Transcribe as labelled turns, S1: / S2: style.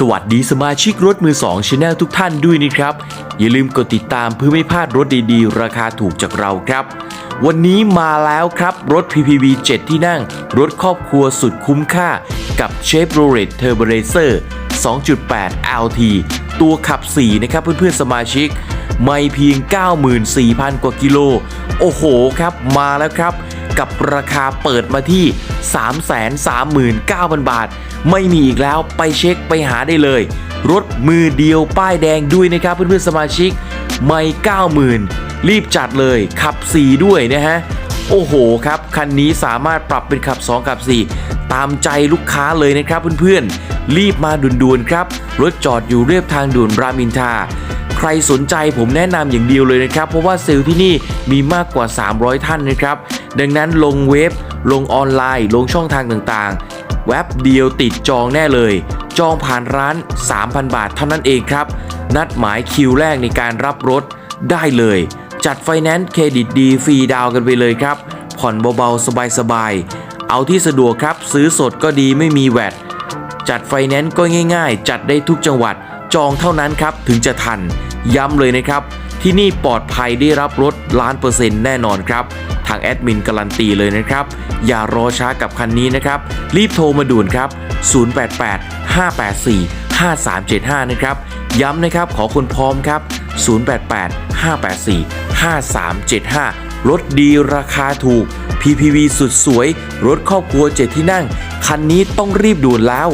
S1: สวัสดีสมาชิกรถมือ2ช n แนลทุกท่านด้วยนะครับ อย่าลืมกดติดตามเพื่อไม่พลาดรถดีๆ ราคาถูกจากเราครับ วันนี้มาแล้วครับรถ PPV 7 ที่นั่ง รถครอบครัวสุดคุ้มค่า กับ Chevrolet Trailblazer 2.8 LT ตัวขับ 4 นะครับเพื่อนๆสมาชิก ไม่เพียง 94,000 กว่ากิโล โอ้โหครับ มาแล้วครับ กับราคาเปิดมาที่ 339,000 บาท ไม่มีอีกแล้วไปเช็คไปหาได้เลย รถมือเดียวป้ายแดงด้วยนะครับเพื่อนๆสมาชิก ไม่90,000 รีบจัดเลยขับ 4 ด้วยนะฮะ โอ้โหครับ คันนี้สามารถปรับเป็นขับ 2 ขับ 4 ตามใจลูกค้าเลยนะครับเพื่อนๆ รีบมาด่วนๆครับ รถจอดอยู่เรียบทางด่วนรามินทา ใครสนใจผมแนะนำอย่างเดียวเลยนะครับ เพราะว่าเซลล์ที่นี่มีมากกว่า 300 ท่านนะครับ ดังนั้นลงเว็บ ลงออนไลน์ ลงช่องทางต่างๆ เว็บเดียวติดจองแน่เลย จองผ่านร้าน 3,000 บาทเท่านั้นเองครับ นัดหมายคิวแรกในการรับรถได้เลย จัดไฟแนนซ์เครดิตดีฟรีดาวน์กันไปเลยครับ ผ่อนเบาๆ สบายๆ เอาที่สะดวกครับ ซื้อสดก็ดีไม่มีแวดจัดไฟแนนซ์ก็ง่าย ๆ จัดได้ทุกจังหวัด จองเท่านั้นครับถึงจะทัน ย้ำเลยนะครับ ที่นี่ปลอดภัยได้รับรถล้านเปอร์เซ็นต์แน่นอนครับ ทางแอดมินการันตีเลยนะครับ อย่ารอช้ากับคันนี้นะครับ รีบโทรมาด่วนครับ 088 584 5375 นะครับ ย้ำนะครับขอคนพร้อมครับ 088 584 5375 รถดีราคาถูก PPV สุดสวย รถครอบครัวเจ็ดที่นั่ง คันนี้ต้องรีบด่วนแล้ว